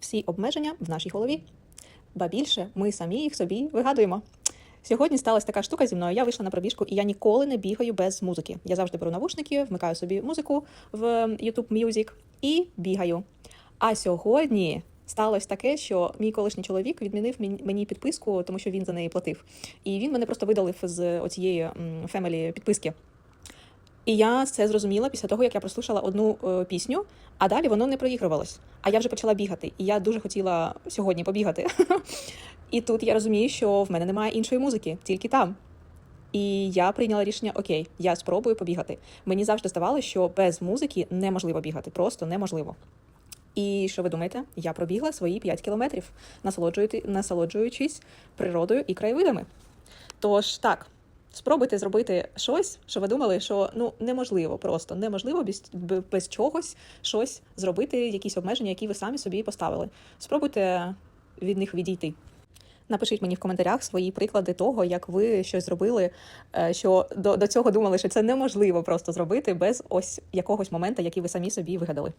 Всі обмеження в нашій голові. Ба більше ми самі їх собі вигадуємо. Сьогодні сталася така штука зі мною. Я вийшла на пробіжку, і я ніколи не бігаю без музики. Я завжди беру навушники, вмикаю собі музику в YouTube Music і бігаю. А сьогодні сталося таке, що мій колишній чоловік відмінив мені підписку, тому що він за неї платив. І він мене просто видалив з оцієї м, Family підписки. І я це зрозуміла після того, як я прослушала одну е, пісню, а далі воно не проігрувалось. А я вже почала бігати, і я дуже хотіла сьогодні побігати. І тут я розумію, що в мене немає іншої музики, тільки там. І я прийняла рішення: окей, я спробую побігати. Мені завжди здавалося, що без музики неможливо бігати, просто неможливо. І що ви думаєте? Я пробігла свої 5 кілометрів, насолоджуючи- насолоджуючись природою і краєвидами. Тож так, спробуйте зробити щось, що ви думали, що ну неможливо, просто неможливо без, без чогось щось зробити, якісь обмеження, які ви самі собі поставили. Спробуйте від них відійти. Напишіть мені в коментарях свої приклади того, як ви щось зробили, е, що до, до цього думали, що це неможливо просто зробити без ось якогось моменту, який ви самі собі вигадали.